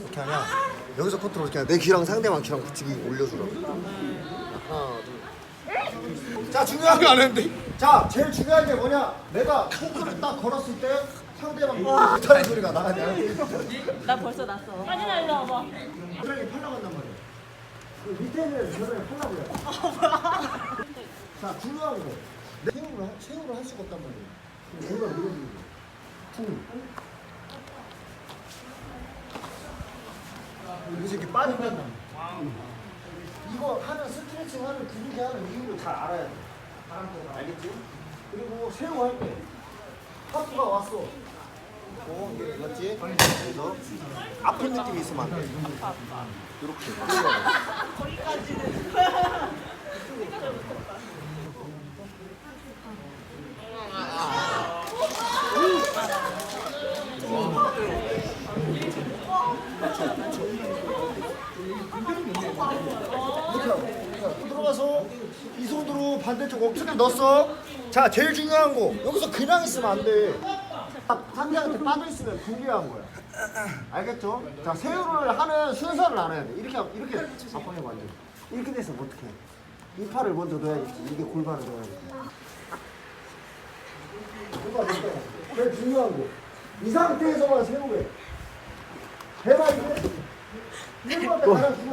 이렇게 하냐? 여기서 컨트롤 이렇게 하냐? 내 귀랑 상대방 귀랑 붙이기 올려주라고. 하나, 둘. 자 중요한 게 안 했는데. 자 제일 중요한 게 뭐냐? 내가 포크를 딱 걸었을 때 상대방 못하는 소리가 나야 돼. 나 벌써 났어. 아니나 일로 와봐. 겨드랑이 팔라간단 말이야. 그 밑에 있는 겨드랑이 팔라고요. 자 중요한 거. 내 세우를 할 수가 없단 말이야. 뭔가 밀어주는 거. 퉁. 여기서 이렇게 말이야. 이거 하는 스트레칭 하는 근육이 하는 이유를 잘 알아야 돼. 바람대가 알겠지? 그리고 새우 할 때. 하프가 왔어. 어, 이게 맞지? 그래서 아픈 느낌이 있으면 안 돼. 이렇게. 이렇게 들어가서 이 손으로 반대쪽 어깨를 넣었어. 자, 제일 중요한 거. 여기서 그냥 있으면 안 돼. 딱 상대한테 빠져 있으면 불리한 거야. 알겠죠? 자, 세우를 하는 순서를 알아야 돼. 이렇게 하면- 이렇게 아빠가 완전 이렇게 돼서 뭐 어떻게? 해? 이 팔을 먼저 넣어야겠지. 이게 골반을 넣어야겠지. 골반 넣어야 돼. 제일 중요한 거. 이 상태에서만 이게. Hemen. Hemen.